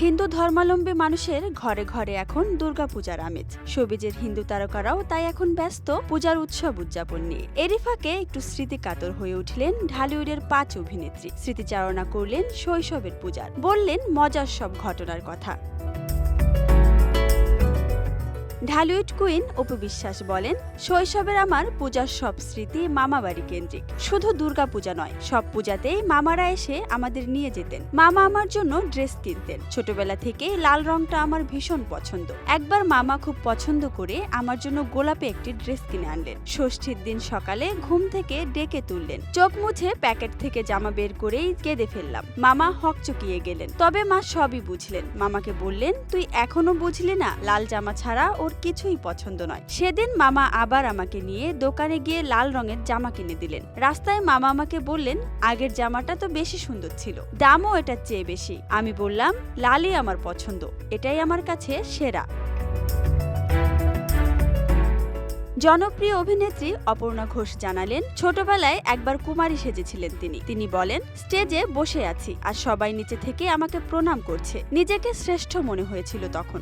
হিন্দু ধর্মাবলম্বী মানুষের ঘরে ঘরে এখন দুর্গাপূজার আমেজ। সবিজের হিন্দু তারকারাও তাই এখন ব্যস্ত পূজার উৎসব উদযাপন নিয়ে। এরই ফাঁকে একটু স্মৃতিকাতর হয়ে উঠলেন ঢালিউডের পাঁচ অভিনেত্রী। স্মৃতিচারণা করলেন শৈশবের পূজার। বললেন মজার সব ঘটনার কথা। ঢালিউড কুইন অপু বিশ্বাস বলেন, শৈশবের আমার পূজার সব স্মৃতি মামাবাড়ি কেন্দ্রিক। শুধু দুর্গা পূজা নয়, সব পূজাতেই মামারা এসে আমাদের নিয়ে যেতেন। মামা আমার জন্য ড্রেস কিনতেন। ছোটবেলা থেকে লাল রংটা আমার ভীষণ পছন্দ। একবার মামা খুব পছন্দ করে আমার জন্য গোলাপে একটি ড্রেস কিনে আনলেন। ষষ্ঠীর দিন সকালে ঘুম থেকে ডেকে তুললেন। চোখ মুছে প্যাকেট থেকে জামা বের করেই কেঁদে ফেললাম। মামা হকচকিয়ে গেলেন। তবে মা সবই বুঝলেন। মামাকে বললেন, তুই এখনও বুঝলি না, লাল জামা ছাড়া ওর কিছুই পছন্দ নয়। সেদিন মামা আবার আমাকে নিয়ে দোকানে গিয়ে লাল রঙের জামা কিনে দিলেন। রাস্তায় মামা আমাকে বললেন, আগের জামাটা তো বেশি সুন্দর ছিল, দামও এটার চেয়ে বেশি। আমি বললাম, লালই আমার পছন্দ, এটাই আমার কাছে সেরা। জনপ্রিয় অভিনেত্রী অপর্ণা ঘোষ জানালেন, ছোটবেলায় একবার কুমারী সেজেছিলেন তিনি। তিনি বলেন, স্টেজে বসে আছি, আর সবাই নিচে থেকে আমাকে প্রণাম করছে। নিজেকে শ্রেষ্ঠ মনে হয়েছিল তখন।